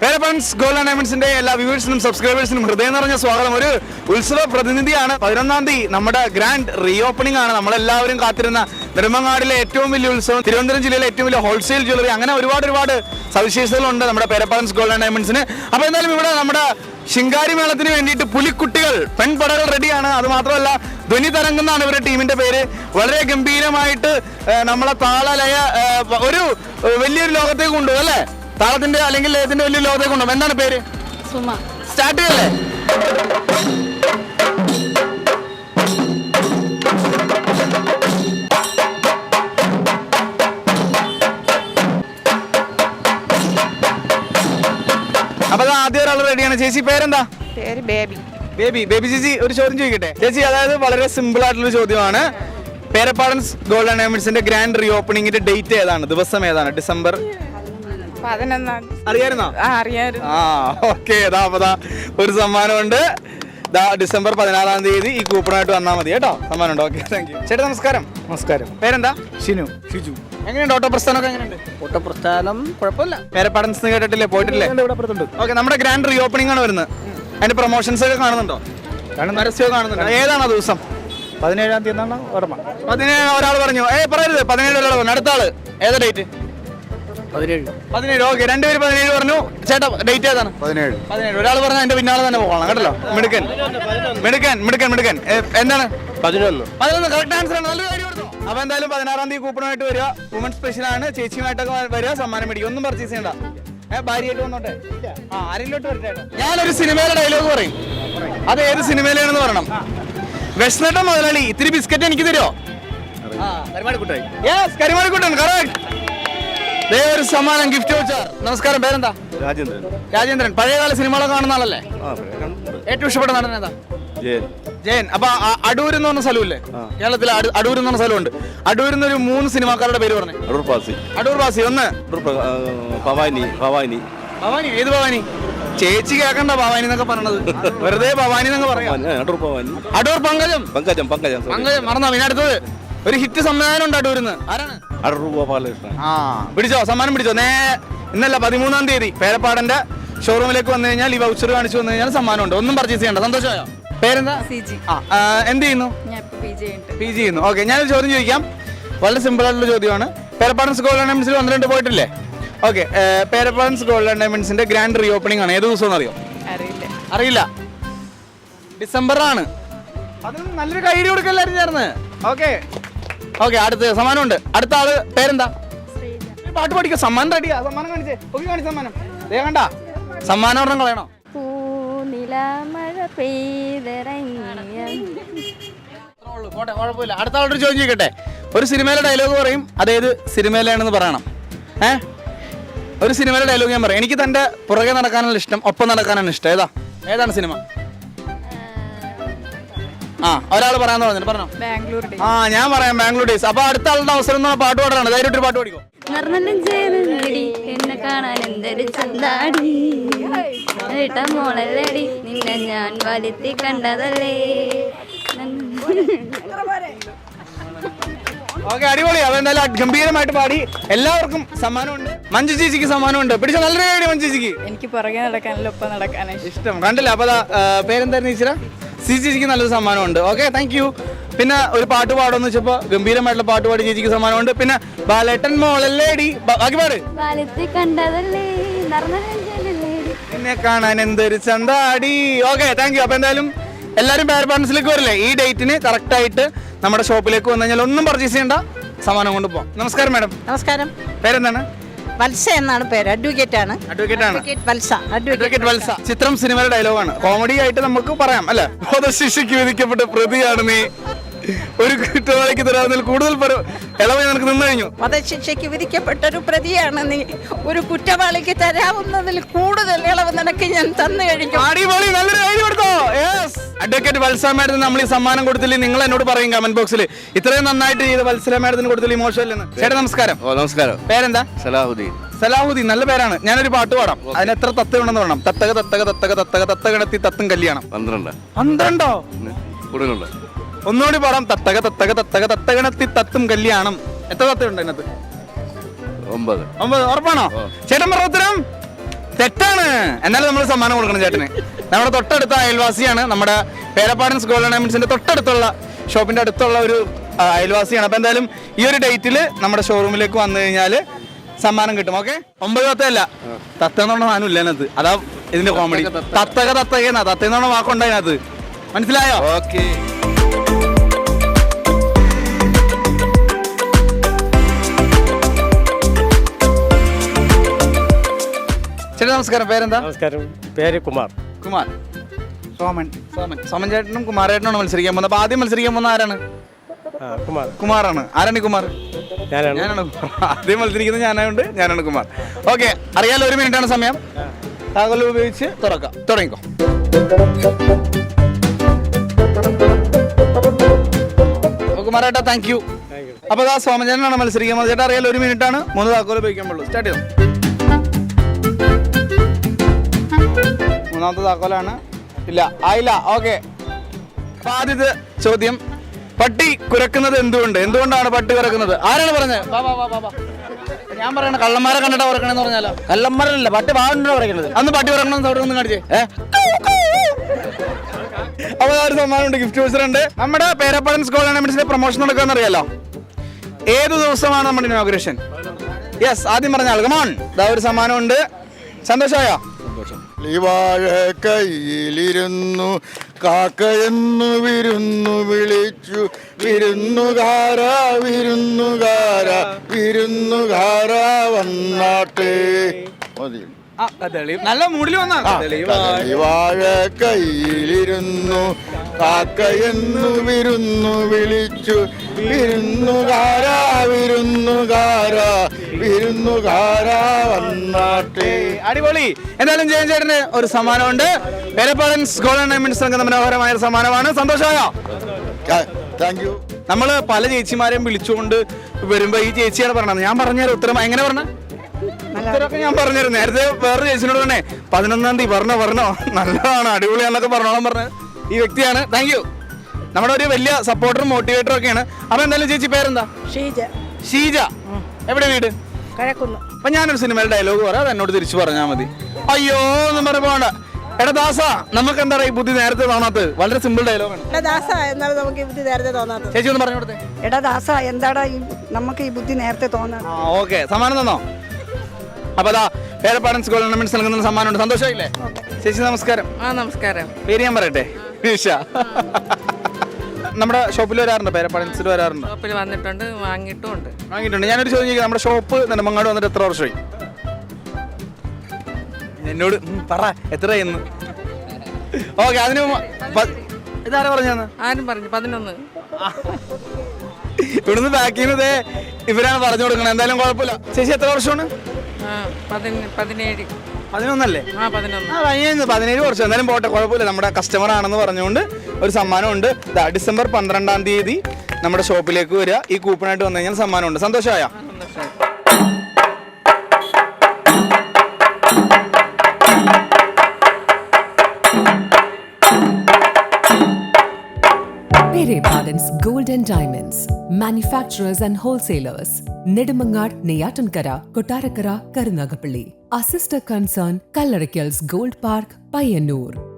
പേരപ്പൻസ് goal ഡയമണ്ട്സിന്റെ എല്ലാ വ്യൂവേഴ്സിനും സബ്സ്ക്രൈബേഴ്സിനും ഹൃദയം നിറഞ്ഞ സ്വാഗതം. ഒരു ഉത്സവ പ്രതിനിധിയാണ്. പതിനൊന്നാം തീയതി നമ്മുടെ ഗ്രാൻഡ് റീഓപ്പണിംഗ് ആണ്. നമ്മളെല്ലാവരും കാത്തിരുന്ന നെടുമങ്ങാടിലെ ഏറ്റവും വലിയ ഉത്സവം തിരുവനന്തപുരം ജില്ലയിലെ ഏറ്റവും വലിയ ഹോൾസെയിൽ ജ്വല്ലറി അങ്ങനെ ഒരുപാട് ഒരുപാട് സവിശേഷതകളുണ്ട് നമ്മുടെ പേരപ്പാൻസ് ഗോൾഡ് ഡയമണ്ട്സിന്. അപ്പൊ എന്തായാലും ഇവിടെ നമ്മുടെ ശിങ്കാരി മേളത്തിന് വേണ്ടിയിട്ട് പുലിക്കുട്ടികൾ പെൺപടകൾ റെഡിയാണ്. അത് മാത്രമല്ല ധ്വനി തരംഗെന്നാണ് ഇവരുടെ ടീമിന്റെ പേര്. വളരെ ഗംഭീരമായിട്ട് നമ്മളെ താളലയ ഒരു വലിയൊരു ലോകത്തേക്ക് കൊണ്ടുപോകും അല്ലേ? താളത്തിന്റെ അല്ലെങ്കിൽ ലയത്തിന്റെ വലിയ ലോകത്തേക്ക് ഉണ്ടാവും എന്താണ് പേര്? സുമ. സ്റ്റാർട്ട് ചെയ്യല്ലേ? അപ്പൊ ആദ്യം ഒരാൾ റെഡിയാണ് ചേച്ചി പേരെന്താ? പേര് ബേബി. ബേബി. ബേബി ചേച്ചി ഒരു ചോദ്യം ചോദിക്കട്ടെ. ചേച്ചി അതായത് വളരെ സിമ്പിൾ ആയിട്ടുള്ള ചോദ്യമാണ്. പേരപ്പാടൻസ് ഗോൾഡ് ഡയമണ്ട്സിന്റെ ഗ്രാൻഡ് റീ ഓപ്പണിംഗിന്റെ ഡേറ്റ് ഏതാണ്? ദിവസം ഏതാണ്? ഡിസംബർ പതിനൊന്നാം തീയതി. അറിയായിരുന്നോ? ആ അറിയായിരുന്നു. ആ ഓക്കെ ഇതാ അപ്പൊ ദാ ഒരു സമ്മാനമുണ്ട്. ദാ ഡിസംബർ പതിനാറാം തീയതി ഈ കൂപ്പണായിട്ട് വന്നാൽ മതി കേട്ടോ. സമ്മാനമുണ്ട് ഓക്കെ താങ്ക് യു ചേട്ടാ നമസ്കാരം. നമസ്കാരം. പേരെന്താ? ഷിനു. ഷിജു. എങ്ങനെയുണ്ട് ഓട്ടോ പ്രസ്ഥാനമൊക്കെ എങ്ങനെയുണ്ട്? ഓട്ടപ്രസ്ഥാനം കുഴപ്പമില്ല. പേരപ്പടൻസ് കേട്ടിട്ടില്ലേ? പോയിട്ടില്ലേ? ഓക്കെ നമ്മുടെ ഗ്രാൻഡ് റീ ഓപ്പണിംഗ് ആണ് വരുന്നത്. അതിന്റെ പ്രൊമോഷൻസ് ഒക്കെ കാണുന്നുണ്ടോ? പരസ്യമൊക്കെ കാണുന്നുണ്ടോ. ഏതാണ് ആ ദിവസം? പതിനേഴാം തീയതി എന്നാണ് ഓർമ്മ. പതിനേഴ് ഒരാൾ പറഞ്ഞു. ഏ പറയരുത്. പതിനേഴ് ഒരാൾ പറഞ്ഞു. അടുത്ത ആൾ. ഏതാ ഡേറ്റ് പതിനേഴ്. പതിനേഴ്. ഓക്കെ രണ്ടുപേര് പതിനേഴ് പറഞ്ഞു. ചേട്ടാ ഡേറ്റ് ഏതാണ്? പതിനേഴ്. പതിനേഴ്. ഒരാൾ പറഞ്ഞാൽ എന്റെ പിന്നാലെ തന്നെ പോകണം കേട്ടല്ലോ? മിടുക്കൻ. മിടുക്കൻ മിടുക്കൻ മിടുക്കൻ. എന്താണ്? പതിനൊന്ന്. പതിനൊന്ന്. കറക്റ്റ് ആൻസർ ആണ്. നല്ല കാര്യം അപ്പൊ എന്തായാലും പതിനാറാം തീയതി കൂപ്പണായിട്ട് വരിക. വുമൺ സ്പെഷ്യൽ ആണ്. ചേച്ചിയുമായിട്ടൊക്കെ വരിക. സമ്മാനം മേടിക്കും ഒന്നും പർച്ചേസ് ചെയ്യണ്ട. ഏ ഭാര്യയായിട്ട് വന്നോട്ടെ? ആ ആരെങ്കിലോട്ട് വരട്ടെ. ഞാനൊരു സിനിമയിലെ ഡയലോഗ് പറയും. അത് ഏത് സിനിമയിലാണെന്ന് പറയണം. വിഷ്ണട്ട മുതലാളി ഇത്തിരി ബിസ്ക്കറ്റ് എനിക്ക് തരുമോ യെസ് കരിമാടിക്കുട്ടൻ. കറക്റ്റ് ഒരു സമ്മാനം ഗിഫ്റ്റ് വെച്ചാർ നമസ്കാരം പേരെന്താ? രാജേന്ദ്രൻ. രാജേന്ദ്രൻ. പഴയകാല സിനിമകളൊക്കെ കാണുന്ന ആളല്ലേ. ഏറ്റവും ഇഷ്ടപ്പെട്ട നടൻ ഏതാ? ജയൻ. അപ്പൊ അടൂർ എന്ന് പറഞ്ഞ സ്ഥലമില്ലേ? കേരളത്തിലെ അടൂ- അടൂർ എന്ന് പറഞ്ഞ സ്ഥലമുണ്ട്. അടൂരിൽ നിന്ന് ഒരു മൂന്ന് സിനിമാക്കാരുടെ പേര് പറഞ്ഞു. അടൂർ പാസി അടൂർ പാസി ഒന്ന്. അടൂർ ഭവാനി ഭവാനി. ഭവാനി ഏത് ഭവാനി? ചേച്ചി കേക്കണ്ട ഭവാനി എന്നൊക്കെ പറഞ്ഞത് വെറുതെ ഭവാനി എന്നൊക്കെ പറയാം. അടൂർ ഭവാനി. അടൂർ പങ്കജം. പങ്കജം പങ്കജം പങ്കജം മറന്നോ? പിന്നെ അടുത്തത്. ഒരു ഹിറ്റ് സമ്മാനം ഉണ്ട് അടൂരിന്ന് ആരാണ്? അടൂർ ആ പിടിച്ചോ സമ്മാനം പിടിച്ചോ. നേ ഇന്നല്ല പതിമൂന്നാം തീയതി പേരപ്പാടന്റെ ഷോറൂമിലേക്ക് വന്നു കഴിഞ്ഞാൽ ഈ വൗച്ചർ കാണിച്ചു വന്നു കഴിഞ്ഞാൽ സമ്മാനം ഉണ്ട്. ഒന്നും പർച്ചേസ് ചെയ്യണ്ട. സന്തോഷമായോ? പേരെന്താ? സി ജി ആ എന്ത് ചെയ്യുന്നു? പി ജി ചെയ്യുന്നു. ഓക്കെ ഞാനൊരു ചോദ്യം ചോദിക്കാം. വളരെ സിമ്പിൾ ആയിട്ടുള്ള ചോദ്യമാണ്. പേരപ്പാടൻ സ്കൂൾ ഡയമണ്ട്സിൽ ഒന്ന് രണ്ട് പോയിട്ടില്ലേ? ഓക്കെ പേരപ്പാടൻ സ്കൂൾ ഡയമണ്ട്സിന്റെ ഗ്രാൻഡ് റീ ഓപ്പണിംഗ് ആണ്. ഏത് ദിവസം അറിയോ അറിയില്ല. അറിയില്ല. ആണ്. അത് നല്ലൊരു കൈഡി കൊടുക്കല്ലായിരുന്നു ചേർന്ന്. ഓക്കെ ഓക്കെ അടുത്ത സമ്മാനമുണ്ട്. അടുത്ത ആൾ പേരെന്താ? പാട്ട് പഠിക്കും സമ്മാനം റെഡിയാ സമ്മാനം കാണിച്ചേ. ഒക്കെ കാണിച്ച സമ്മാനം. ദേ കണ്ട? സമ്മാനം ഒരെണ്ണം കളയണോ? പൂനില മഴ പെയ്തിറങ്ങിയ അത്രേ ഉള്ളൂ. പോട്ടെ കുഴപ്പമില്ല. അടുത്ത ആളോട് ചോദ്യം ചോദിക്കട്ടെ. ഒരു സിനിമയിലെ ഡയലോഗ് പറയും അതേത് സിനിമയിലാണെന്ന് പറയണം. ഏ? ഒരു സിനിമയിലെ ഡയലോഗ് ഞാൻ പറയാം. എനിക്ക് തന്റെ പുറകെ നടക്കാനുള്ള ഇഷ്ടം ഒപ്പം നടക്കാനാണ് ഇഷ്ടം. ഏതാ? ഏതാണ് സിനിമ? ആ ഒരാൾ പറയാന്ന് പറഞ്ഞു പറഞ്ഞോ. ബാംഗ്ലൂർ ആ ഞാൻ പറയാം ബാംഗ്ലൂർ ഡേയ്സ്. അപ്പൊ അടുത്ത ആളുടെ അവസരം എന്ന് പറഞ്ഞാൽ പാട്ട് പാടാണ്. ധൈര്യമായിട്ട് പാട്ട് പാടിക്കോ. എന്നെ കാണാൻ എന്തൊരു ചന്താടി. ഏട്ടാ മോളല്ലടി നിന്നെ ഞാൻ വലിത്തി കണ്ടതല്ലേ. ഓക്കെ അടിപൊളി. നല്ല ഗംഭീരമായിട്ട് പാടി. എല്ലാവർക്കും സമ്മാനമുണ്ട്. മഞ്ജു ചേച്ചിക്ക് സമ്മാനമുണ്ട്. പിടിച്ച നല്ല കാര്യം മഞ്ജു ചേച്ചിക്ക്. എനിക്ക് പുറകെ നടക്കാനല്ല ഒപ്പം നടക്കാനാ ഇഷ്ടം. കണ്ടില്ല. അപ്പൊ പേരെന്തായിരുന്നു ഈശ്വര? സി ചേച്ചിക്ക് നല്ലൊരു സമ്മാനമുണ്ട്. ഓക്കെ താങ്ക് യു പിന്നെ ഒരു പാട്ട് പാടുമെന്ന് വെച്ചപ്പോ ഗംഭീരമായിട്ടുള്ള പാട്ട് പാടി ചേച്ചിക്ക് സമ്മാനമുണ്ട്. പിന്നെ ബാലേട്ടൻ മോളല്ലേടി ബ- ബാക്കി പാട്. പിന്നെ കാണാൻ എന്തൊരു ചന്താടി. ഓക്കെ താങ്ക് യു അപ്പൊ എന്തായാലും എല്ലാരും പേർ പാരൻസിലേക്ക് വരില്ലേ? ഈ ഡേറ്റിന് കറക്റ്റ് ആയിട്ട് നമ്മുടെ ഷോപ്പിലേക്ക് വന്നു കഴിഞ്ഞാൽ ഒന്നും പർച്ചേസ് ചെയ്യണ്ട സമ്മാനം കൊണ്ട് പോകാം നമസ്കാരം മാഡം നമസ്കാരം. പേരെന്താണ്? വത്സ എന്നാണ് പേര്. അഡ്വക്കേറ്റ് ആണ്. അഡ്വക്കേറ്റ് ആണ്. വത്സ. അഡ്വക്കേറ്റ് വത്സ. ചിത്രം സിനിമയുടെ ഡയലോഗാണ് കോമഡി ആയിട്ട് നമുക്ക് പറയാം അല്ലെ? ശിക്ഷയ്ക്ക് വിധിക്കപ്പെട്ട പ്രതിയാണ് നീ. ഒരു കുറ്റവാളിക്ക് തരാവുന്നതിൽ കൂടുതൽ ഇളവ് നിനക്ക് നിന്ന് കഴിഞ്ഞു. വധശിക്ഷയ്ക്ക് വിധിക്കപ്പെട്ട ഒരു പ്രതിയാണ് നീ. ഒരു കുറ്റവാളിക്ക് തരാവുന്നതിൽ കൂടുതൽ ഇളവ് നിനക്ക് ഞാൻ തന്നു കഴിഞ്ഞു. അടിപൊളി നല്ലൊരു ഐഡിയ കൊടുത്തോ. യെസ് അഡ്വക്കേറ്റ് വത്സല മാഡത്തിന് നമ്മൾ ഈ സമ്മാനം കൊടുത്തില്ലേ? നിങ്ങൾ എന്നോട് പറയും കമന്റ് ബോക്സിൽ ഇത്രയും നന്നായിട്ട് ചെയ്ത് വത്സല മാഡത്തിന് കൊടുത്തില്ല മോശമല്ലെന്ന് ചേട്ടാ നമസ്കാരം. ഓ നമസ്കാരം. പേരെന്താ? സലാഹുദ്ദീൻ. സലാഹുദ്ദീൻ നല്ല പേരാണ്. ഞാനൊരു പാട്ട് പാടാം. അതിന് എത്ര തത്ത ഉണ്ടെന്ന് പറയണം. തത്തക തത്തക തത്തക തത്തക തത്തകണത്തി തത്തും കല്യാണം. പന്ത്രണ്ട്. പന്ത്രണ്ടോ? കൂടുതലുണ്ട്? ഒന്നുകൂടി പാടാം തത്തക തത്തക തത്തക തത്തകണത്തി തത്തും കല്യാണം. എത്ര തത്തയുണ്ട് അതിനകത്ത്? ഒമ്പത്. ഒമ്പത്. ഉറപ്പാണോ? ചേട്ടൻ പറഞ്ഞ ഉത്തരം? തെറ്റാണ്. എന്നാലും നമ്മൾ സമ്മാനം കൊടുക്കണം ചേട്ടന്. നമ്മുടെ തൊട്ടടുത്ത അയൽവാസിയാണ് നമ്മുടെ പേരപ്പാടൻ സ്കൂൾ ടൂർണമെന്റ്സിന്റെ തൊട്ടടുത്തുള്ള ഷോപ്പിന്റെ അടുത്തുള്ള ഒരു അയൽവാസിയാണ്. അപ്പൊ എന്തായാലും ഈ ഒരു ഡേറ്റിൽ നമ്മുടെ ഷോറൂമിലേക്ക് വന്നു കഴിഞ്ഞാൽ സമ്മാനം കിട്ടും. ഓക്കെ? ഒമ്പത് തത്തയല്ല. തത്ത എന്ന് പറഞ്ഞ സാധനം ഇല്ല അതിനകത്ത്. അതാ ഇതിന്റെ കോമഡി തത്തക തത്തകയെന്നാ. തത്ത എന്ന് പറഞ്ഞ വാക്കുണ്ട് അതിനകത്ത്. മനസ്സിലായോ? ഓക്കെ. ചേട്ടാ നമസ്കാരം. പേരെന്താ? നമസ്കാരം. പേര് കുമാർ. കുമാർ. സോമൻ. സോമൻ. സോമൻ ചേട്ടനും കുമാരേട്ടനാണ് മത്സരിക്കാൻ പോകുന്നത്. അപ്പൊ ആദ്യം മത്സരിക്കാൻ പോകുന്ന ആരാണ്? കുമാർ. കുമാറാണ്. ആരാണ് കുമാർ? ഞാനാണ്. ഞാനാണ്. കുമാർ. ആദ്യം മത്സരിക്കുന്നത് ഞാനായോണ്ട് ഞാനാണ് കുമാർ. ഓക്കെ അറിയാലോ ഒരു മിനിറ്റ് ആണ് സമയം. താങ്കൾ ഉപയോഗിച്ച് തുറക്കാം. തുടങ്ങിക്കോ. കുമാറേട്ടാ കുമാരേട്ടാ താങ്ക് യു അപ്പൊ ആ സോമചേട്ടനാണ് മത്സരിക്കാൻ പോകുന്നത്. ചേട്ടാ അറിയാലോ ഒരു മിനിറ്റ് ആണ് മൂന്ന് താക്കോൽ ഉപയോഗിക്കാൻ പാടുള്ളൂ സ്റ്റാർട്ട് ചെയ്തു. മൂന്നാമത്തെ താക്കോലാണ്. ഇല്ല ആയില്ല ഓക്കെ. അപ്പൊ ആദ്യത്തെ ചോദ്യം പട്ടി കുരക്കുന്നത് എന്തുകൊണ്ട്? എന്തുകൊണ്ടാണ് പട്ടി കുരക്കുന്നത്? ആരാണ് പറഞ്ഞത്? വാ, വാ, വാ, വാ, വാ. ഞാൻ പറയണ കള്ളന്മാരെ കണ്ടിട്ടാ ഉറക്കണെന്ന് പറഞ്ഞാലോ? കള്ളന്മാരല്ല പട്ടി പാടുണ്ടോ പറയുന്നത് അന്ന് പട്ടി ഉറക്കണം സൗണ്ട് ഒന്ന് കാണിച്ചേ. ഏ? അപ്പൊ ആ ഒരു സമ്മാനമുണ്ട് ഗിഫ്റ്റ് വോച്ചർ ഉണ്ട് നമ്മുടെ പേരപ്പാടൻ സ്കൂൾ ടൂർണമെന്റ്സിന്റെ പ്രൊമോഷൻ നടക്കാന്ന് അറിയാലോ ഏത് ദിവസമാണ് നമ്മുടെ ഇനോഗ്രേഷൻ യെസ് ആദ്യം പറഞ്ഞ ആൾ കമോൺ ഇതാ ഒരു സമ്മാനമുണ്ട്. സന്തോഷമായോ? വാഴ കയ്യിലിരുന്നു കാക്കയെന്നു വിരുന്നു വിളിച്ചു. വിരുന്നുകാര വിരുന്നുകാര വിരുന്നുകാര വന്നാട്ടെ. മതി. നല്ല മൂടിൽ വന്നാ വാഴ കയ്യിലിരുന്നു കാക്കയെന്നു വിരുന്നു വിളിച്ചു വിരുന്നുകാര വിരുന്നുകാര വിരുന്നുകാര വന്നാട്ടെ. അടിപൊളി. എന്തായാലും ജയൻ ചേട്ടന് ഒരു സമ്മാനമുണ്ട്. പേരപ്പാടൻ സ്കോൾ ടൂർണമെന്റ്സ് സംഘം മനോഹരമായ ഒരു സമ്മാനമാണ്. സന്തോഷമായോ? താങ്ക് യു നമ്മൾ പല ചേച്ചിമാരെയും വിളിച്ചുകൊണ്ട് വരുമ്പോ ഈ ചേച്ചിയാണ് പറഞ്ഞത്. ഞാൻ പറഞ്ഞ ഉത്തരം. എങ്ങനെ പറഞ്ഞ ഉത്തരമൊക്കെ ഞാൻ പറഞ്ഞു നേരത്തെ വേറെ ചേച്ചിനോട് തന്നെ പതിനൊന്നാം തീയതി പറഞ്ഞോ പറഞ്ഞോ. നല്ലതാണ് അടിപൊളിയാണെന്നൊക്കെ പറഞ്ഞോളാം പറഞ്ഞത് ഈ വ്യക്തിയാണ്. താങ്ക് യു നമ്മുടെ ഒരു വലിയ സപ്പോർട്ടറും മോട്ടിവേറ്ററും ഒക്കെയാണ്. അപ്പൊ എന്തായാലും ചേച്ചി പേരെന്താ? ഷീജ. ഷീജ. എവിടെ വീട്? കഴക്കുന്നു. അപ്പൊ ഞാനൊരു സിനിമയിൽ ഡയലോഗ് പറയാം. അത് എന്നോട് തിരിച്ചു പറഞ്ഞാൽ മതി. അയ്യോ എന്ന് പറയുമ്പോണ്ട എടാ ദാസ നമുക്ക് എന്താ ഈ ബുദ്ധി നേരത്തെ തോന്നാത്തത്? വളരെ സിമ്പിൾ ഡയലോഗാണ് എടാ ദാസ നമുക്ക് ഈ ബുദ്ധി നേരത്തെ തോന്നാത്തത്. ചേച്ചി ഒന്ന് പറഞ്ഞു കൊടുത്തേ. എടാ ദാസ എന്താടാ ഈ നമുക്ക് ഈ ബുദ്ധി നേരത്തെ ആ ഓക്കെ. സമ്മാനം തന്നോ? അപ്പൊ അതാ പേരപ്പാടൻ സ്കൂൾ ടൂർണമെന്റ് നൽകുന്ന സമ്മാനമുണ്ട്. സന്തോഷമായില്ലേ? ചേച്ചി നമസ്കാരം. ആ നമസ്കാരം. പേര് ഞാൻ പറയട്ടെ? നമ്മുടെ ഷോപ്പിൽ വരാറുണ്ട്? പേരപ്പാടൻസിൽ വരാറുണ്ട്? ഷോപ്പിൽ വന്നിട്ടുണ്ട് വാങ്ങിയിട്ടും ഉണ്ട്. വാങ്ങിയിട്ടുണ്ട്. ഞാനൊരു ചോദ്യം ചോദിക്കാം. നമ്മുടെ ഷോപ്പ് നെടുമങ്ങാട് വന്നിട്ട് എത്ര വർഷമായി? എന്നോട് പറ എത്രയെന്ന് ഓക്കെ അതിന് ഇതാരെ പറഞ്ഞു ഇതാരാ പറഞ്ഞാന്ന് ആരും പറഞ്ഞു പതിനൊന്ന്. ഇവിടുന്ന് ബാക്ക് ചെയ്യുന്നത് ഇവരാണ് പറഞ്ഞു കൊടുക്കണം എന്തായാലും കുഴപ്പമില്ല. ചേച്ചി എത്ര വർഷമാണ്? പതിനേഴ്. പതിനൊന്നല്ലേ? ആ പതിനൊന്ന്. ആ കഴിഞ്ഞ പതിനേഴ് വർഷം എന്തായാലും പോട്ടെ കുഴപ്പമില്ല. നമ്മുടെ കസ്റ്റമർ ആണെന്ന് പറഞ്ഞുകൊണ്ട് ഒരു സമ്മാനം ഉണ്ട് ഡിസംബർ പന്ത്രണ്ടാം തീയതി നമ്മുടെ ഷോപ്പിലേക്ക് വരിക. ഈ കൂപ്പണായിട്ട് വന്നു കഴിഞ്ഞാൽ സമ്മാനമുണ്ട്. ഉണ്ട് സന്തോഷം Pere Pardon's Gold and Diamonds, manufacturers and wholesalers, Neyatankara, Kotarakara, Karunagapalli. Our sister concern, Kallarakkals Gold Park, Payyanur.